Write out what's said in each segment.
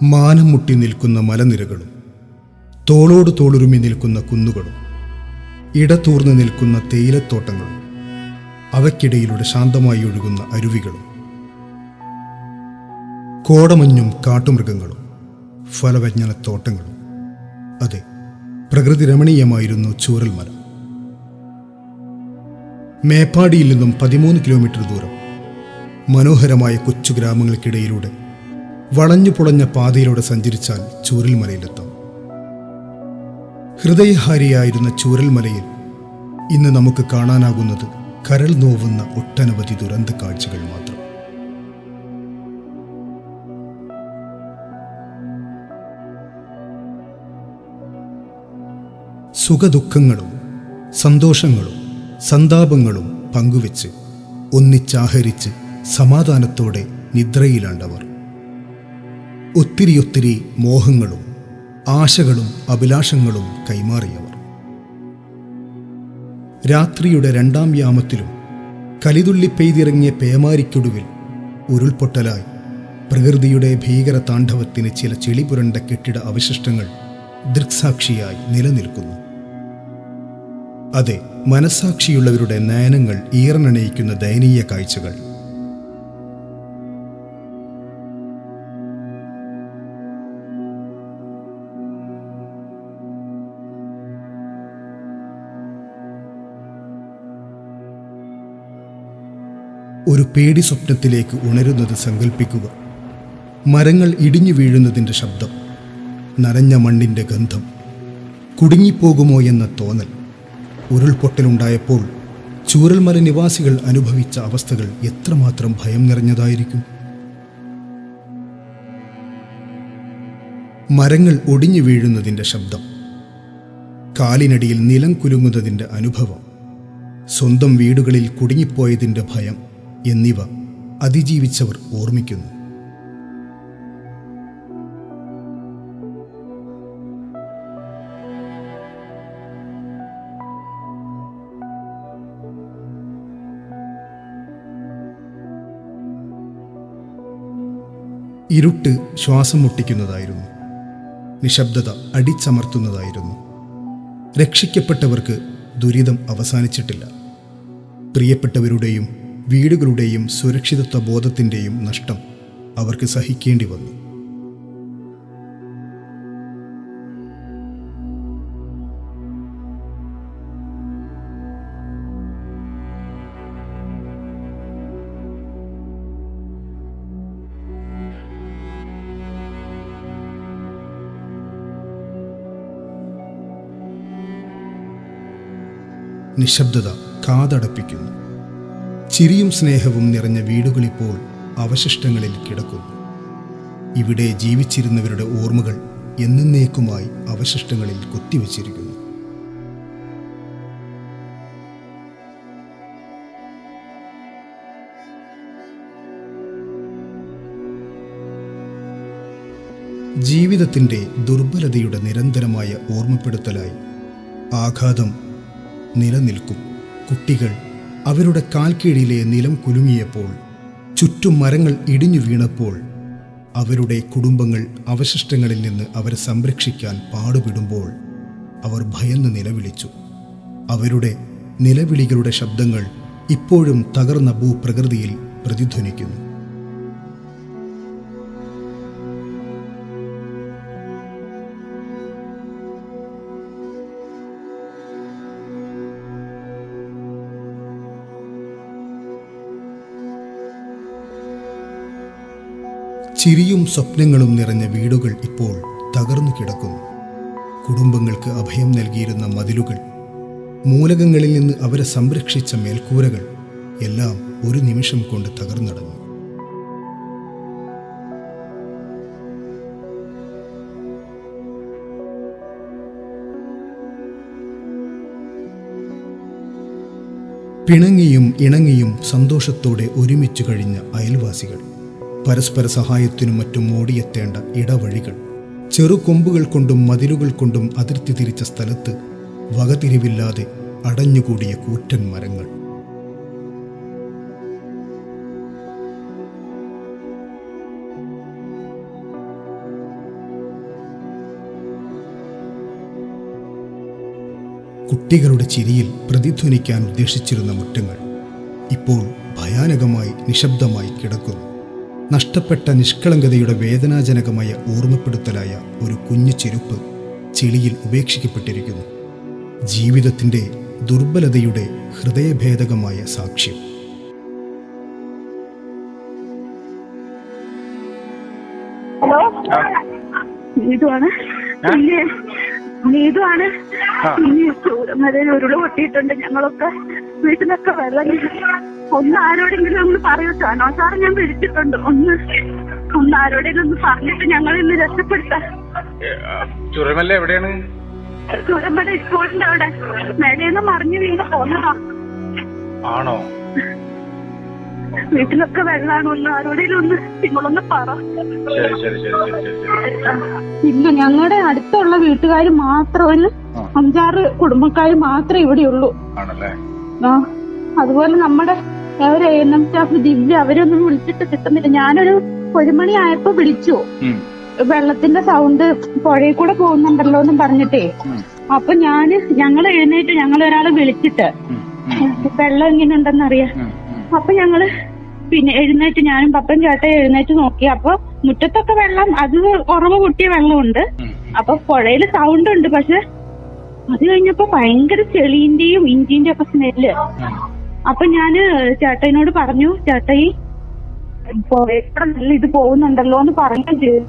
മാനം മുട്ടി നിൽക്കുന്ന മലനിരകളും തോളോട് തോളുരുമി നിൽക്കുന്ന കുന്നുകളും ഇടത്തൂർന്ന് നിൽക്കുന്ന തേയിലത്തോട്ടങ്ങളും അവയ്ക്കിടയിലൂടെ ശാന്തമായി ഒഴുകുന്ന അരുവികളും കോടമഞ്ഞും കാട്ടുമൃഗങ്ങളും ഫലവജ്ഞനത്തോട്ടങ്ങളും അതെ പ്രകൃതി രമണീയമായിരുന്നു ചൂരൽമല മേപ്പാടിയിൽ നിന്നും പതിമൂന്ന് കിലോമീറ്റർ ദൂരം മനോഹരമായ കൊച്ചു ഗ്രാമങ്ങൾക്കിടയിലൂടെ വളഞ്ഞു പുളഞ്ഞ പാതയിലൂടെ സഞ്ചരിച്ചാൽ ചൂരൽമലയിലെത്താം. ഹൃദയഹാരിയായിരുന്ന ചൂരൽമലയിൽ ഇന്ന് നമുക്ക് കാണാനാകുന്നത് കരൾ നോവുന്ന ഒട്ടനവധി ദുരന്ത കാഴ്ചകൾ മാത്രം. സുഖദുഃഖങ്ങളും സന്തോഷങ്ങളും സന്താപങ്ങളും പങ്കുവെച്ച് ഒന്നിച്ചാഹരിച്ച് സമാധാനത്തോടെ നിദ്രയിലാണ്ടവർ. ഒത്തിരി ഒത്തിരി മോഹങ്ങളും ആശകളും അഭിലാഷങ്ങളും കൈമാറിയവർ. രാത്രിയുടെ രണ്ടാം യാമത്തിലും കലിതുള്ളി പെയ്തിറങ്ങിയ പേമാരിക്കൊടുവിൽ ഉരുൾപൊട്ടലായി. പ്രകൃതിയുടെ ഭീകര താണ്ഡവത്തിന് ചില ചെളിപുരണ്ട കെട്ടിട അവശിഷ്ടങ്ങൾ ദൃക്സാക്ഷിയായി നിലനിൽക്കുന്നു. അതെ മനസാക്ഷിയുള്ളവരുടെ നയനങ്ങൾ ഈറനണയിക്കുന്ന ദയനീയ കാഴ്ചകൾ. ഒരു പേടി സ്വപ്നത്തിലേക്ക് ഉണരുന്നത് സങ്കല്പിക്കുക മരങ്ങൾ ഇടിഞ്ഞു വീഴുന്നതിന്റെ ശബ്ദം നനഞ്ഞ മണ്ണിന്റെ ഗന്ധം കുടുങ്ങിപ്പോകുമോ എന്ന തോന്നൽ ഉരുൾപൊട്ടലുണ്ടായപ്പോൾ ചൂരൽമല നിവാസികൾ അനുഭവിച്ച അവസ്ഥകൾ എത്രമാത്രം ഭയം നിറഞ്ഞതായിരിക്കും? മരങ്ങൾ ഒടിഞ്ഞു വീഴുന്നതിന്റെ ശബ്ദം കാലിനടിയിൽ നിലം കുലുങ്ങുന്നതിന്റെ അനുഭവം സ്വന്തം വീടുകളിൽ കുടുങ്ങിപ്പോയതിന്റെ ഭയം എന്നിവ അതിജീവിച്ചവർ ഓർമ്മിക്കുന്നു. ഇരുട്ട് ശ്വാസം മുട്ടിക്കുന്നതായിരുന്നു. നിശബ്ദത അടിച്ചമർത്തുന്നതായിരുന്നു. രക്ഷിക്കപ്പെട്ടവർക്ക് ദുരിതം അവസാനിച്ചിട്ടില്ല. പ്രിയപ്പെട്ടവരുടെയും വീടുകളുടെയും സുരക്ഷിതത്വ ബോധത്തിന്റെയും നഷ്ടം അവർക്ക് സഹിക്കേണ്ടി വന്നു. നിശബ്ദത കാതടപ്പിക്കുന്നു. ചിരിയും സ്നേഹവും നിറഞ്ഞ വീടുകളിപ്പോൾ അവശിഷ്ടങ്ങളിൽ കിടക്കുന്നു. ഇവിടെ ജീവിച്ചിരുന്നവരുടെ ഓർമ്മകൾ എന്നേക്കുമായി അവശിഷ്ടങ്ങളിൽ കൊത്തിവച്ചിരിക്കുന്നു. ജീവിതത്തിന്റെ ദുർബലതയുടെ നിരന്തരമായ ഓർമ്മപ്പെടുത്തലായി ആഘാതം നിലനിൽക്കും. കുട്ടികൾ അവരുടെ കാൽക്കീഴിലെ നിലം കുലുങ്ങിയപ്പോൾ ചുറ്റും മരങ്ങൾ ഇടിഞ്ഞു വീണപ്പോൾ അവരുടെ കുടുംബങ്ങൾ അവശിഷ്ടങ്ങളിൽ നിന്ന് അവരെ സംരക്ഷിക്കാൻ പാടുപെടുമ്പോൾ അവർ ഭയന്ന് നിലവിളിച്ചു. അവരുടെ നിലവിളികളുടെ ശബ്ദങ്ങൾ ഇപ്പോഴും തകർന്ന ഭൂപ്രകൃതിയിൽ പ്രതിധ്വനിക്കുന്നു. ചിരിയും സ്വപ്നങ്ങളും നിറഞ്ഞ വീടുകൾ ഇപ്പോൾ തകർന്നു കിടക്കുന്നു. കുടുംബങ്ങൾക്ക് അഭയം നൽകിയിരുന്ന മതിലുകൾ മൂലകങ്ങളിൽ നിന്ന് അവരെ സംരക്ഷിച്ച മേൽക്കൂരകൾ എല്ലാം ഒരു നിമിഷം കൊണ്ട് തകർന്നടഞ്ഞു. പിണങ്ങിയും ഇണങ്ങിയും സന്തോഷത്തോടെ ഒരുമിച്ചു കഴിഞ്ഞ അയൽവാസികൾ പരസ്പര സഹായത്തിനും മറ്റും ഓടിയെത്തേണ്ട ഇടവഴികൾ. ചെറു കൊമ്പുകൾ കൊണ്ടും മതിലുകൾ കൊണ്ടും അതിർത്തി തിരിച്ച സ്ഥലത്ത് വകതിരിവില്ലാതെ അടഞ്ഞുകൂടിയ കൂറ്റൻ മരങ്ങൾ കുട്ടികളുടെ ചിരിയിൽ പ്രതിധ്വനിക്കാൻ ഉദ്ദേശിച്ചിരുന്ന മുറ്റങ്ങൾ ഇപ്പോൾ ഭയാനകമായി നിശബ്ദമായി കിടക്കുന്നു. നഷ്ടപ്പെട്ട നിഷ്കളങ്കതയുടെ വേദനാജനകമായ ഓർമ്മപ്പെടുത്തലായ ഒരു കുഞ്ഞു ചെരുപ്പ് ചെളിയിൽ ഉപേക്ഷിക്കപ്പെട്ടിരിക്കുന്നു. ജീവിതത്തിന്റെ ദുർബലതയുടെ ഹൃദയഭേദകമായ സാക്ഷ്യം. ഹലോ? ആ. നീതുവാണ്. ആ? പിന്നെ ആ. ഉരുൾ പൊട്ടിയിട്ടുണ്ട്. ഞങ്ങളൊക്കെ വീട്ടിൽ നിന്നൊക്കെ വെള്ളം. ഒന്ന് ആരോടെങ്കിലും ഒന്ന് പറയൂ സാനോ സാറ് ഞാൻ വിളിച്ചിട്ടുണ്ട്. ഒന്ന് ഒന്ന് ആരോടെങ്കിലും ഒന്ന് പറഞ്ഞിട്ട് ഞങ്ങൾ ഇന്ന് രക്ഷപ്പെടുത്താം ചുരമല്ല എവിടെയാണ്? ചുരമല്ല സ്കൂളിന്റെ അവിടെ. മേലേന്ന് മറിഞ്ഞു വീണ് പോന്നതാ. ആണോ? വീട്ടിലൊക്കെ വെള്ളാണ് ഒന്ന് ആരോടെങ്കിലും ഒന്ന് നിങ്ങളൊന്ന് പറ. ശരി ശരി ശരി ശരി ശരി. ശരി ഇല്ല ഞങ്ങളുടെ അടുത്തുള്ള വീട്ടുകാർ മാത്രം ഒരു അഞ്ചാറ് കുടുംബക്കാർ മാത്രമേ ഇവിടെയുള്ളൂ. ആണല്ലേ? ആ അതുപോലെ നമ്മുടെ ഒരു A N M staff Divya അവരൊന്നും വിളിച്ചിട്ട് കിട്ടുന്നില്ല. ഞാനൊരു ഒരു മണി ആയപ്പോ വിളിച്ചു. ഉം, വെള്ളത്തിന്റെ സൗണ്ട് പുഴയിൽ കൂടെ പോകുന്നുണ്ടല്ലോ എന്നും പറഞ്ഞിട്ടേ അപ്പൊ ഞാൻ ഞങ്ങൾ എഴുന്നേറ്റ് ഞങ്ങൾ ഒരാളെ വിളിച്ചിട്ട്. ഉം, ഉം, വെള്ളം എങ്ങനെ ഉണ്ടെന്ന് അറിയാം ഉം, ഉം. അപ്പൊ ഞങ്ങൾ പിന്നെ എഴുന്നേറ്റ് ഞാനും പപ്പൻ ചേട്ടൻ എഴുന്നേറ്റ് നോക്കി. അപ്പൊ മുറ്റത്തൊക്കെ വെള്ളം അത് ഉറവ് പൊട്ടിയ വെള്ളമുണ്ട്. അപ്പൊ പുഴയിൽ സൗണ്ട് ഉണ്ട്. പക്ഷെ അത് കഴിഞ്ഞപ്പോ ഭയങ്കര ചെളീന്റെയും ഇഞ്ചിന്റെ ഒക്കെ സ്മെല്ല് അപ്പൊ ഞാൻ ചേട്ടനോട് പറഞ്ഞു ചേട്ടായി പുഴയുടെ നല്ല ഇത് പോകുന്നുണ്ടല്ലോ എന്ന് പറഞ്ഞു ചെയ്തു.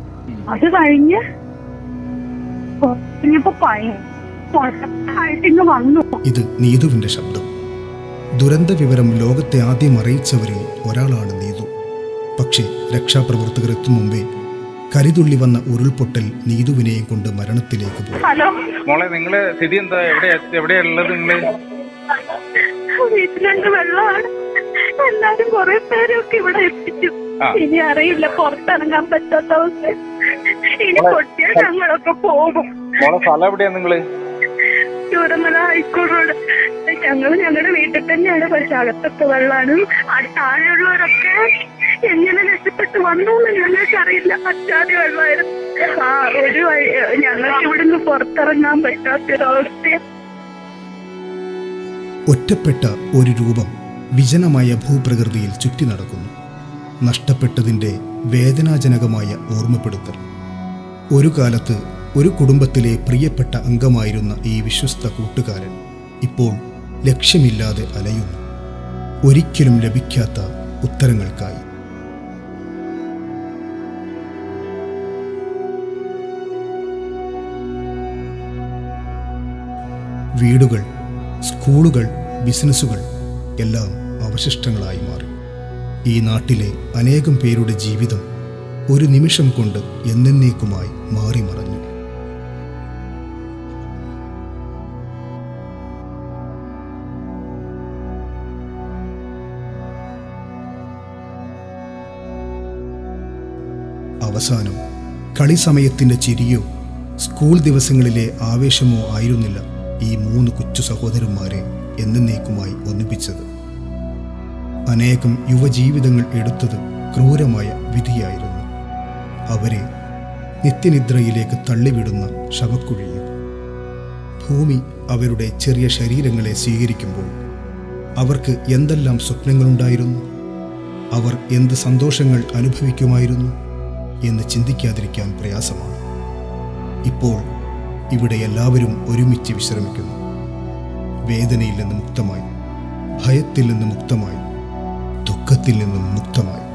അത് കഴിഞ്ഞ് കഴിഞ്ഞപ്പോ ഇങ്ങ് വന്നു. ഇത് നീതുവിന്റെ ശബ്ദം. ദുരന്ത വിവരം ലോകത്തെ ആദ്യം അറിയിച്ചവരിൽ ഒരാളാണ് നീതു. പക്ഷേ രക്ഷാപ്രവർത്തകർ എത്തും മുമ്പേ കരിതുള്ളി വന്ന ഉരുൾപൊട്ടൽ നീതുവിനെയും കൊണ്ട് മരണത്തിലേക്ക് പോയി. ഹലോ. മോളെ നിങ്ങൾ സ്ഥിതി എന്താ? എവിടെ എവിടെയുള്ളത് നിങ്ങൾ? വീട്ടിലുണ്ട് വെള്ളമാണ്. എല്ലാരും കുറെ പേരൊക്കെ ഇവിടെ എത്തിച്ചു. ഇനി അറിയില്ല പുറത്തിറങ്ങാൻ പറ്റാത്ത അവസ്ഥ. ഇനി പൊട്ടിയാൽ ഞങ്ങളൊക്കെ പോകും. മോളെ സ്ഥലം എവിടെയാ നിങ്ങൾ? ചൂരമല ഹൈസ്കൂൾ റോഡ് ഞങ്ങൾ ഞങ്ങളുടെ വീട്ടിൽ തന്നെയാണ് പക്ഷെ അകത്തൊക്കെ വെള്ളമാണ് ആ താഴെയുള്ളവരൊക്കെ എങ്ങനെ രക്ഷപ്പെട്ട് വന്നു എന്ന് ഞങ്ങൾക്ക് അറിയില്ല. അച്ചാതി വെള്ളമായിരുന്നു. ആ ഒരു വഴി ഇവിടുന്ന് പുറത്തിറങ്ങാൻ പറ്റാത്തൊരവസ്ഥ ഒറ്റപ്പെട്ട ഒരു രൂപം വിജനമായ ഭൂപ്രകൃതിയിൽ ചുറ്റി നടക്കുന്നു. നഷ്ടപ്പെട്ടതിന്റെ വേദനാജനകമായ ഓർമ്മപ്പെടുത്തൽ. ഒരു കാലത്ത് ഒരു കുടുംബത്തിലെ പ്രിയപ്പെട്ട അംഗമായിരുന്ന ഈ വിശ്വസ്ത കൂട്ടുകാരൻ ഇപ്പോൾ ലക്ഷ്യമില്ലാതെ അലയുന്നു. ഒരിക്കലും ലഭിക്കാത്ത ഉത്തരങ്ങൾക്കായി. വീടുകൾ സ്കൂളുകൾ ബിസിനസ്സുകൾ എല്ലാം അവശിഷ്ടങ്ങളായി മാറി. ഈ നാട്ടിലെ അനേകം പേരുടെ ജീവിതം ഒരു നിമിഷം കൊണ്ട് എന്നേക്കുമായി മാറി മറഞ്ഞു അവസാനം കളി സമയത്തിന്റെ ചിരിയോ സ്കൂൾ ദിവസങ്ങളിലെ ആവേശമോ ആയിരുന്നില്ല ഈ മൂന്ന് കൊച്ചു സഹോദരന്മാരെ എന്നേക്കുമായി ഒന്നിപ്പിച്ചത്. അനേകം യുവജീവിതങ്ങൾ എടുത്തത് ക്രൂരമായ വിധിയായിരുന്നു. അവരെ നിത്യനിദ്രയിലേക്ക് തള്ളിവിടുന്ന ശവക്കുഴിയിൽ. ഭൂമി അവരുടെ ചെറിയ ശരീരങ്ങളെ സ്വീകരിക്കുമ്പോൾ അവർക്ക് എന്തെല്ലാം സ്വപ്നങ്ങളുണ്ടായിരുന്നു? അവർ എന്ത് സന്തോഷങ്ങൾ അനുഭവിക്കുമായിരുന്നു? എന്ന് ചിന്തിക്കാതിരിക്കാൻ പ്രയാസമാണ്. ഇപ്പോൾ ഇവിടെ എല്ലാവരും ഒരുമിച്ച് വിശ്രമിക്കുന്നു. വേദനയിൽ നിന്ന് മുക്തമായി ഭയത്തിൽ നിന്ന് മുക്തമായി ദുഃഖത്തിൽ നിന്നും മുക്തമായി.